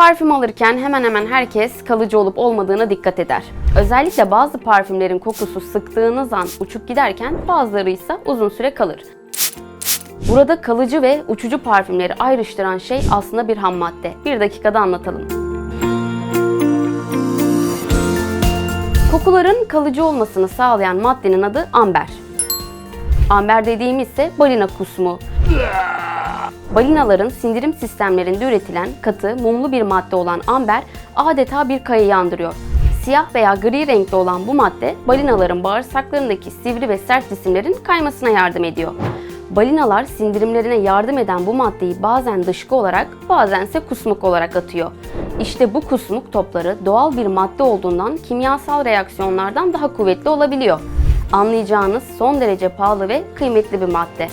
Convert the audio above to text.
Parfüm alırken hemen hemen herkes kalıcı olup olmadığına dikkat eder. Özellikle bazı parfümlerin kokusu sıktığınız an uçup giderken bazıları ise uzun süre kalır. Burada kalıcı ve uçucu parfümleri ayrıştıran şey aslında bir ham madde. Bir dakikada anlatalım. Kokuların kalıcı olmasını sağlayan maddenin adı amber. Amber dediğimiz ise balina kusmu. Balinaların sindirim sistemlerinde üretilen katı, mumlu bir madde olan amber adeta bir kayayı andırıyor. Siyah veya gri renkli olan bu madde balinaların bağırsaklarındaki sivri ve sert cisimlerin kaymasına yardım ediyor. Balinalar sindirimlerine yardım eden bu maddeyi bazen dışkı olarak bazense kusmuk olarak atıyor. İşte bu kusmuk topları doğal bir madde olduğundan kimyasal reaksiyonlardan daha kuvvetli olabiliyor. Anlayacağınız son derece pahalı ve kıymetli bir madde.